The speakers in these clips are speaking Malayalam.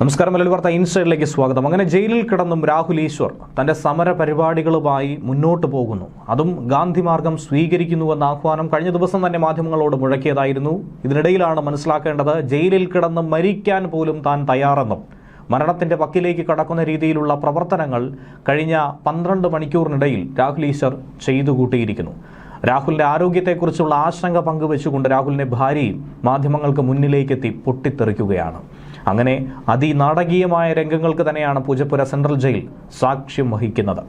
നമസ്കാരം മലയാളി വാർത്ത ഇൻസൈഡിലേക്ക് സ്വാഗതം. അങ്ങനെ ജയിലിൽ കിടന്നും രാഹുൽ ഈശ്വർ തന്റെ സമര പരിപാടികളുമായി മുന്നോട്ട് പോകുന്നു. അതും ഗാന്ധി മാർഗം സ്വീകരിക്കുന്നുവെന്ന ആഹ്വാനം കഴിഞ്ഞ ദിവസം തന്നെ മാധ്യമങ്ങളോട് മുഴക്കിയതായിരുന്നു. ഇതിനിടയിലാണ് മനസ്സിലാക്കേണ്ടത് ജയിലിൽ കിടന്ന് മരിക്കാൻ പോലും താൻ തയ്യാറെന്നും. മരണത്തിന്റെ വക്കിലേക്ക് കടക്കുന്ന രീതിയിലുള്ള പ്രവർത്തനങ്ങൾ കഴിഞ്ഞ പന്ത്രണ്ട് മണിക്കൂറിനിടയിൽ രാഹുൽ ഈശ്വർ ചെയ്തു കൂട്ടിയിരിക്കുന്നു. രാഹുലിന്റെ ആരോഗ്യത്തെക്കുറിച്ചുള്ള ആശങ്ക പങ്കുവെച്ചുകൊണ്ട് രാഹുലിന്റെ ഭാര്യയും മാധ്യമങ്ങൾക്ക് മുന്നിലേക്കെത്തി പൊട്ടിത്തെറിക്കുകയാണ്. അങ്ങനെ അതിനാടകീയമായ രംഗങ്ങൾക്ക് തന്നെയാണ് പൂജപ്പുര സെൻട്രൽ ജയിൽ സാക്ഷ്യം വഹിക്കുന്നത്.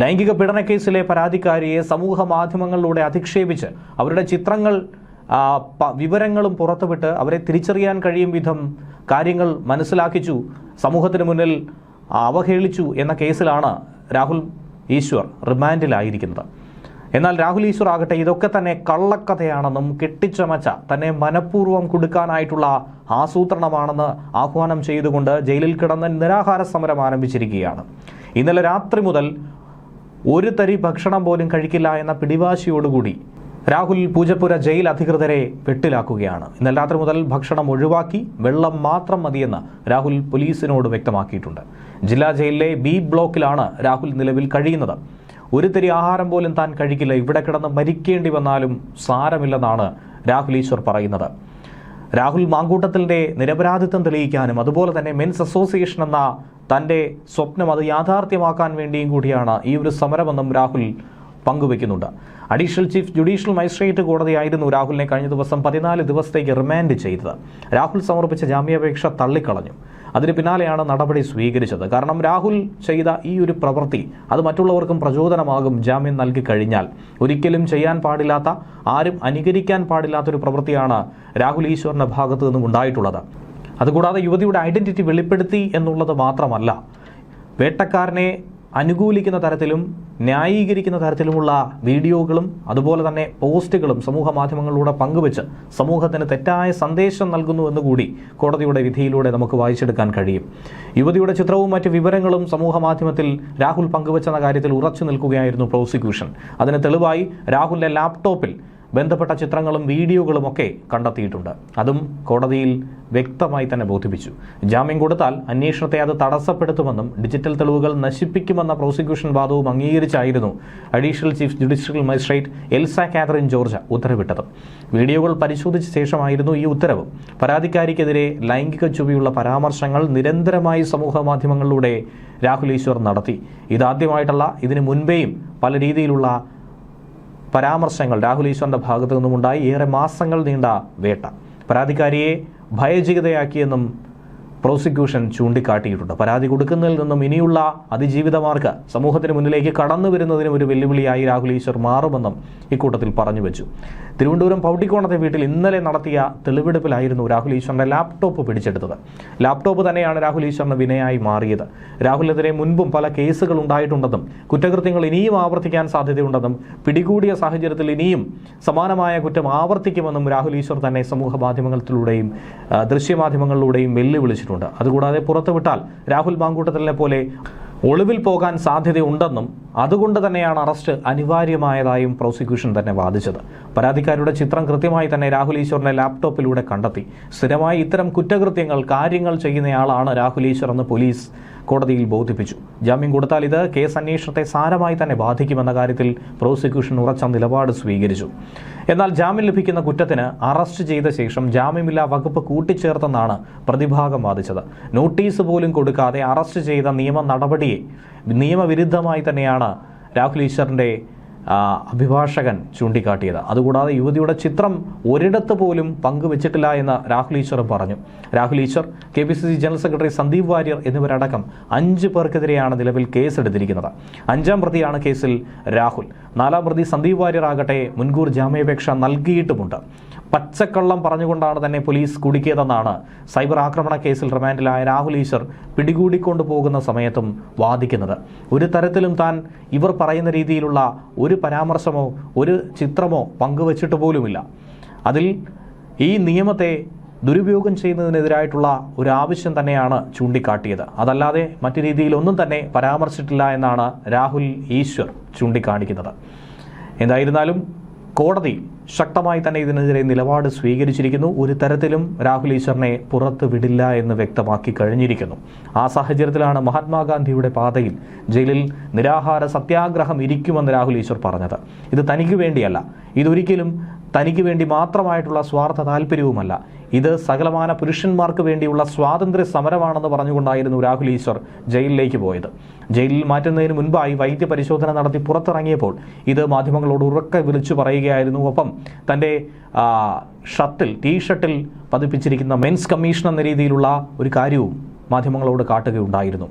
ലൈംഗിക പീഡനക്കേസിലെ പരാതിക്കാരിയെ സമൂഹ മാധ്യമങ്ങളിലൂടെ അധിക്ഷേപിച്ച് അവരുടെ ചിത്രങ്ങൾ വിവരങ്ങളും പുറത്തുവിട്ട് അവരെ തിരിച്ചറിയാൻ കഴിയും വിധം കാര്യങ്ങൾ മനസ്സിലാക്കിച്ചു സമൂഹത്തിന് മുന്നിൽ അവഹേളിച്ചു എന്ന കേസിലാണ് രാഹുൽ ഈശ്വർ റിമാൻഡിലായിരിക്കുന്നത്. എന്നാൽ രാഹുൽ ഈശ്വർ ആകട്ടെ ഇതൊക്കെ തന്നെ കള്ളക്കഥയാണെന്നും കെട്ടിച്ചമച്ച തന്നെ മനഃപൂർവം കൊടുക്കാനായിട്ടുള്ള ആസൂത്രണമാണെന്ന് ആഹ്വാനം ചെയ്തുകൊണ്ട് ജയിലിൽ കിടന്ന് നിരാഹാര സമരം ആരംഭിച്ചിരിക്കുകയാണ്. ഇന്നലെ രാത്രി മുതൽ ഒരു തരി ഭക്ഷണം പോലും കഴിക്കില്ല എന്ന പിടിവാശിയോടുകൂടി രാഹുൽ പൂജപ്പുര ജയിൽ അധികൃതരെ വെട്ടിലാക്കുകയാണ്. ഇന്നലെ രാത്രി മുതൽ ഭക്ഷണം ഒഴിവാക്കി വെള്ളം മാത്രം മതിയെന്ന് രാഹുൽ പോലീസിനോട് വ്യക്തമാക്കിയിട്ടുണ്ട്. ജില്ലാ ജയിലിലെ ബി ബ്ലോക്കിലാണ് രാഹുൽ നിലവിൽ കഴിയുന്നത്. ഒരു തരി ആഹാരം പോലും താൻ കഴിക്കില്ല. ഇവിടെ കിടന്ന് മരിക്കേണ്ടി വന്നാലും സാരമില്ലെന്നാണ് രാഹുൽ ഈശ്വർ പറയുന്നത്. രാഹുൽ മാങ്കൂട്ടത്തിന്റെ നിരപരാധിത്വം തെളിയിക്കാനും അതുപോലെ തന്നെ മെൻസ് അസോസിയേഷൻ എന്ന തന്റെ സ്വപ്നം അത് യാഥാർത്ഥ്യമാക്കാൻ വേണ്ടിയും കൂടിയാണ് ഈ ഒരു സമരമെന്നും രാഹുൽ പങ്കുവെക്കുന്നുണ്ട്. അഡീഷണൽ ചീഫ് ജുഡീഷ്യൽ മജിസ്ട്രേറ്റ് കോടതിയായിരുന്നു രാഹുലിനെ കഴിഞ്ഞ ദിവസം പതിനാല് ദിവസത്തേക്ക് റിമാൻഡ് ചെയ്തത്. രാഹുൽ സമർപ്പിച്ച ജാമ്യാപേക്ഷ തള്ളിക്കളഞ്ഞു. അതിന് പിന്നാലെയാണ് നടപടി സ്വീകരിച്ചത്. കാരണം രാഹുൽ ചെയ്ത ഈ ഒരു പ്രവൃത്തി അത് മറ്റുള്ളവർക്കും പ്രചോദനമാകും. ജാമ്യം നൽകി കഴിഞ്ഞാൽ ഒരിക്കലും ചെയ്യാൻ പാടില്ലാത്ത ആരും അനുകരിക്കാൻ പാടില്ലാത്തൊരു പ്രവൃത്തിയാണ് രാഹുൽ ഈശ്വറിന്റെ ഭാഗത്തു നിന്നും ഉണ്ടായിട്ടുള്ളത്. അതുകൂടാതെ യുവതിയുടെ ഐഡന്റിറ്റി വെളിപ്പെടുത്തി എന്നുള്ളത് മാത്രമല്ല വേട്ടക്കാരനെ അനുകൂലിക്കുന്ന തരത്തിലും ന്യായീകരിക്കുന്ന തരത്തിലുമുള്ള വീഡിയോകളും അതുപോലെ തന്നെ പോസ്റ്റുകളും സമൂഹ മാധ്യമങ്ങളിലൂടെ പങ്കുവച്ച് സമൂഹത്തിന് തെറ്റായ സന്ദേശം നൽകുന്നുവെന്ന് കൂടി കോടതിയുടെ വിധിയിലൂടെ നമുക്ക് വായിച്ചെടുക്കാൻ കഴിയും. യുവതിയുടെ ചിത്രവും മറ്റ് വിവരങ്ങളും സമൂഹ മാധ്യമത്തിൽ രാഹുൽ പങ്കുവച്ചെന്ന കാര്യത്തിൽ ഉറച്ചു നിൽക്കുകയായിരുന്നു പ്രോസിക്യൂഷൻ. അതിന് തെളിവായി രാഹുലിന്റെ ലാപ്ടോപ്പിൽ ബന്ധപ്പെട്ട ചിത്രങ്ങളും വീഡിയോകളും ഒക്കെ കണ്ടെത്തിയിട്ടുണ്ട്. അതും കോടതിയിൽ വ്യക്തമായി തന്നെ ബോധിപ്പിച്ചു. ജാമ്യം കൊടുത്താൽ അന്വേഷണത്തെ അത് തടസ്സപ്പെടുത്തുമെന്നും ഡിജിറ്റൽ തെളിവുകൾ നശിപ്പിക്കുമെന്ന പ്രോസിക്യൂഷൻ വാദവും അംഗീകരിച്ചായിരുന്നു additional chief judicial magistrate Elsa Catherine George ഉത്തരവിട്ടത്. വീഡിയോകൾ പരിശോധിച്ച ശേഷമായിരുന്നു ഈ ഉത്തരവ്. പരാതിക്കാരിക്കെതിരെ ലൈംഗിക ചുവയുള്ള പരാമർശങ്ങൾ നിരന്തരമായി സമൂഹ മാധ്യമങ്ങളിലൂടെ രാഹുൽ ഈശ്വർ നടത്തി. ഇതാദ്യമായിട്ടുള്ള ഇതിനു മുൻപേയും പല രീതിയിലുള്ള പരാമർശങ്ങൾ രാഹുൽ ഈശ്വറിന്റെ ഭാഗത്തു നിന്നുമുണ്ടായി. ഏറെ മാസങ്ങൾ നീണ്ട വേട്ട. പരാതിക്കാരിയെ ഭയചകിതയാക്കിയെന്നും പ്രോസിക്യൂഷൻ ചൂണ്ടിക്കാട്ടിയിട്ടുണ്ട്. പരാതി കൊടുക്കുന്നതിൽ നിന്നും ഇനിയുള്ള അതിജീവിതമാർക്ക് സമൂഹത്തിന് മുന്നിലേക്ക് കടന്നു വരുന്നതിനും ഒരു വെല്ലുവിളിയായി രാഹുൽ ഈശ്വർ മാറുമെന്നും ഇക്കൂട്ടത്തിൽ പറഞ്ഞു വെച്ചു. തിരുവനന്തപുരം പൗട്ടിക്കോണത്തെ വീട്ടിൽ ഇന്നലെ നടത്തിയ തെളിവെടുപ്പിലായിരുന്നു രാഹുൽ ഈശ്വറിന്റെ ലാപ്ടോപ്പ് പിടിച്ചെടുത്തത്. ലാപ്ടോപ്പ് തന്നെയാണ് രാഹുൽ ഈശ്വറിന് വിനയായി മാറിയത്. രാഹുലിനെതിരെ മുൻപും പല കേസുകൾ ഉണ്ടായിട്ടുണ്ടെന്നും കുറ്റകൃത്യങ്ങൾ ഇനിയും ആവർത്തിക്കാൻ സാധ്യതയുണ്ടെന്നും പിടികൂടിയ സാഹചര്യത്തിൽ ഇനിയും സമാനമായ കുറ്റം ആവർത്തിക്കുമെന്നും രാഹുൽ ഈശ്വർ തന്നെ സമൂഹ മാധ്യമങ്ങളിലൂടെയും ദൃശ്യമാധ്യമങ്ങളിലൂടെയും വെല്ലുവിളിച്ചിട്ടുണ്ട്. അതുകൂടാതെ പുറത്തുവിട്ടാൽ രാഹുൽ മാങ്കൂട്ടത്തിലെ പോലെ ഒളിവിൽ പോകാൻ സാധ്യതയുണ്ടെന്നും അതുകൊണ്ട് തന്നെയാണ് അറസ്റ്റ് അനിവാര്യമായതായും പ്രോസിക്യൂഷൻ തന്നെ വാദിച്ചത്. പരാതിക്കാരുടെ ചിത്രം കൃത്യമായി തന്നെ രാഹുൽ ഈശ്വറിന്റെ ലാപ്ടോപ്പിലൂടെ കണ്ടെത്തി. സ്ഥിരമായി ഇത്തരം കുറ്റകൃത്യങ്ങൾ കാര്യങ്ങൾ ചെയ്യുന്നയാളാണ് രാഹുൽ ഈശ്വർ എന്ന് പോലീസ് കോടതിയിൽ ബോധിപ്പിച്ചു. ജാമ്യം കൊടുത്താൽ ഇത് കേസ് അന്വേഷണത്തെ സാരമായി തന്നെ ബാധിക്കുമെന്ന കാര്യത്തിൽ പ്രോസിക്യൂഷൻ ഉറച്ച നിലപാട് സ്വീകരിച്ചു. എന്നാൽ ജാമ്യം ലഭിക്കുന്ന കുറ്റത്തിന് അറസ്റ്റ് ചെയ്ത ശേഷം ജാമ്യമില്ലാ വകുപ്പ് കൂട്ടിച്ചേർത്തെന്നാണ് പ്രതിഭാഗം വാദിച്ചത്. നോട്ടീസ് പോലും കൊടുക്കാതെ അറസ്റ്റ് ചെയ്ത നിയമ നടപടിയെ നിയമവിരുദ്ധമായി തന്നെയാണ് രാഹുൽ ഈശ്വറിന്റെ ആ, അഭിഭാഷകൻ ചൂണ്ടിക്കാട്ടിയത്. അതുകൂടാതെ യുവതിയുടെ ചിത്രം ഒരിടത്ത് പോലും പങ്കുവച്ചിട്ടില്ല എന്ന് രാഹുൽ ഈശ്വർ പറഞ്ഞു. Rahul Easwar K P C C general secretary Sandeep Warrier എന്നിവരടക്കം അഞ്ച് പേർക്കെതിരെയാണ് നിലവിൽ കേസെടുത്തിരിക്കുന്നത്. അഞ്ചാം പ്രതിയാണ് കേസിൽ രാഹുൽ. നാലാം പ്രതി സന്ദീപ് വാര്യർ ആകട്ടെ മുൻകൂർ ജാമ്യാപേക്ഷ നൽകിയിട്ടുമുണ്ട്. പച്ചക്കള്ളം പറഞ്ഞുകൊണ്ടാണ് തന്നെ പോലീസ് കുടുക്കിയതെന്നാണ് സൈബർ ആക്രമണ കേസിൽ റിമാൻഡിലായ രാഹുൽ ഈശ്വർ പിടികൂടിക്കൊണ്ടു പോകുന്ന സമയത്തും വാദിക്കുന്നത്. ഒരു തരത്തിലും താൻ ഇവർ പറയുന്ന രീതിയിലുള്ള ഒരു പരാമർശമോ ഒരു ചിത്രമോ പങ്കുവച്ചിട്ട് പോലുമില്ല. അതിൽ ഈ നിയമത്തെ ദുരുപയോഗം ചെയ്യുന്നതിനെതിരായിട്ടുള്ള ഒരു ആവശ്യം തന്നെയാണ് ചൂണ്ടിക്കാട്ടിയത്. അതല്ലാതെ മറ്റു രീതിയിലൊന്നും തന്നെ പരാമർശിച്ചിട്ടില്ല എന്നാണ് രാഹുൽ ഈശ്വർ ചൂണ്ടിക്കാണിക്കുന്നത്. എന്തായിരുന്നാലും കോടതി ശക്തമായി തന്നെ ഇതിനെതിരെ നിലപാട് സ്വീകരിച്ചിരിക്കുന്നു. ഒരു തരത്തിലും രാഹുൽ ഈശ്വറിനെ പുറത്ത് വിടില്ല എന്ന് വ്യക്തമാക്കി കഴിഞ്ഞിരിക്കുന്നു. ആ സാഹചര്യത്തിലാണ് മഹാത്മാഗാന്ധിയുടെ പാതയിൽ ജയിലിൽ നിരാഹാര സത്യാഗ്രഹം ഇരിക്കുമെന്ന് രാഹുൽ ഈശ്വർ പറഞ്ഞത്. ഇത് തനിക്ക് വേണ്ടിയല്ല. ഇതൊരിക്കലും തനിക്ക് വേണ്ടി മാത്രമായിട്ടുള്ള സ്വാർത്ഥ താല്പര്യവുമല്ല. ഇത് സകലമാന പുരുഷന്മാർക്ക് വേണ്ടിയുള്ള സ്വാതന്ത്ര്യ സമരമാണെന്ന് പറഞ്ഞുകൊണ്ടായിരുന്നു രാഹുൽ ഈശ്വർ ജയിലിലേക്ക് പോയത്. ജയിലിൽ മാറ്റുന്നതിന് മുൻപായി വൈദ്യ പരിശോധന നടത്തി പുറത്തിറങ്ങിയപ്പോൾ ഇത് മാധ്യമങ്ങളോട് ഉറക്കെ വിളിച്ചു പറയുകയായിരുന്നു. ഒപ്പം തന്റെ ഷർട്ടിൽ ടീ ഷർട്ടിൽ പതിപ്പിച്ചിരിക്കുന്ന മെൻസ് കമ്മീഷൻ എന്ന രീതിയിലുള്ള ഒരു കാര്യവും മാധ്യമങ്ങളോട് കാട്ടുകയുണ്ടായിരുന്നു.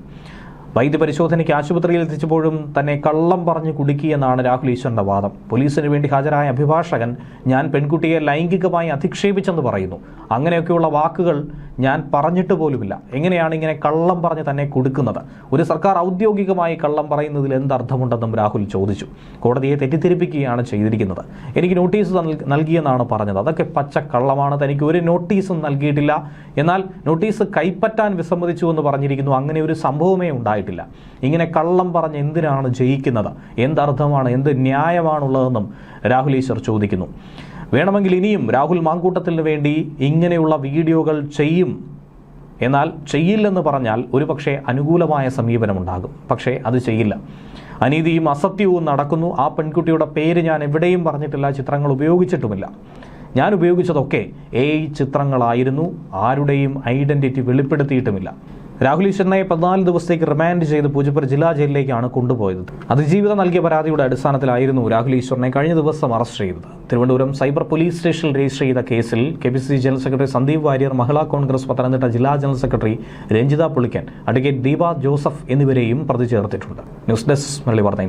വൈദ്യപരിശോധനയ്ക്ക് ആശുപത്രിയിൽ എത്തിച്ചപ്പോഴും തന്നെ കള്ളം പറഞ്ഞ് കുടുക്കിയെന്നാണ് രാഹുൽ ഈശ്വറിന്റെ വാദം. പോലീസിന് വേണ്ടി ഹാജരായ അഭിഭാഷകൻ ഞാൻ പെൺകുട്ടിയെ ലൈംഗികമായി അധിക്ഷേപിച്ചെന്ന് പറയുന്നു. അങ്ങനെയൊക്കെയുള്ള വാക്കുകൾ ഞാൻ പറഞ്ഞിട്ട് പോലുമില്ല. എങ്ങനെയാണ് ഇങ്ങനെ കള്ളം പറഞ്ഞ് തന്നെ കൊടുക്കുന്നത്? ഒരു സർക്കാർ ഔദ്യോഗികമായി കള്ളം പറയുന്നതിൽ എന്തർത്ഥമുണ്ടെന്നും രാഹുൽ ചോദിച്ചു. കോടതിയെ തെറ്റിദ്ധരിപ്പിക്കുകയാണ് ചെയ്തിരിക്കുന്നത്. എനിക്ക് നോട്ടീസ് നൽ- നൽകിയെന്നാണ് പറഞ്ഞത്. അതൊക്കെ പച്ച കള്ളമാണ്. തനിക്ക് ഒരു നോട്ടീസും നൽകിയിട്ടില്ല. എന്നാൽ നോട്ടീസ് കൈപ്പറ്റാൻ വിസമ്മതിച്ചു എന്ന് പറഞ്ഞിരിക്കുന്നു. അങ്ങനെ ഒരു സംഭവമേ ഉണ്ടായിട്ടില്ല ഇങ്ങനെ കള്ളം പറഞ്ഞ് എന്തിനാണ് ജയിക്കുന്നത്? എന്തർത്ഥമാണ്? എന്ത് ന്യായമാണുള്ളതെന്നും രാഹുൽ ഈശ്വർ ചോദിക്കുന്നു. വേണമെങ്കിൽ ഇനിയും രാഹുൽ മാങ്കൂട്ടത്തിന് വേണ്ടി ഇങ്ങനെയുള്ള വീഡിയോകൾ ചെയ്യും. എന്നാൽ ചെയ്യില്ലെന്ന് പറഞ്ഞാൽ ഒരുപക്ഷെ അനുകൂലമായ സമീപനമുണ്ടാകും. പക്ഷേ അത് ചെയ്യില്ല. അനീതിയും അസത്യവും നടക്കുന്നു. ആ പെൺകുട്ടിയുടെ പേര് ഞാൻ എവിടെയും പറഞ്ഞിട്ടില്ല. ചിത്രങ്ങൾ ഉപയോഗിച്ചിട്ടുമില്ല. ഞാൻ ഉപയോഗിച്ചതൊക്കെ എ ചിത്രങ്ങളായിരുന്നു. ആരുടെയും ഐഡന്റിറ്റി വെളിപ്പെടുത്തിയിട്ടുമില്ല. രാഹുൽ ഈശ്വരനെ പതിനാല് ദിവസത്തേക്ക് റിമാൻഡ് ചെയ്ത് പൂജപ്പുര ജില്ലാ ജയിലിലേക്കാണ് കൊണ്ടുപോയത്. അതിജീവിതം നൽകിയ പരാതിയുടെ അടിസ്ഥാനത്തിലായിരുന്നു രാഹുൽ ഈശ്വരനെ കഴിഞ്ഞ ദിവസം അറസ്റ്റ് ചെയ്തത്. തിരുവനന്തപുരം സൈബർ പോലീസ് സ്റ്റേഷനിൽ രജിസ്റ്റർ ചെയ്ത കേസിൽ K P C general secretary Sandeep Warrier Mahila Congress Pathanamthitta ജില്ലാ general secretary Ranjitha Pulikkan advocate Deepa Joseph എന്നിവരെയും പ്രതി ചേർത്തിട്ടുണ്ട്. ന്യൂസ് ഡെസ്ക് മുരളി വാർത്ത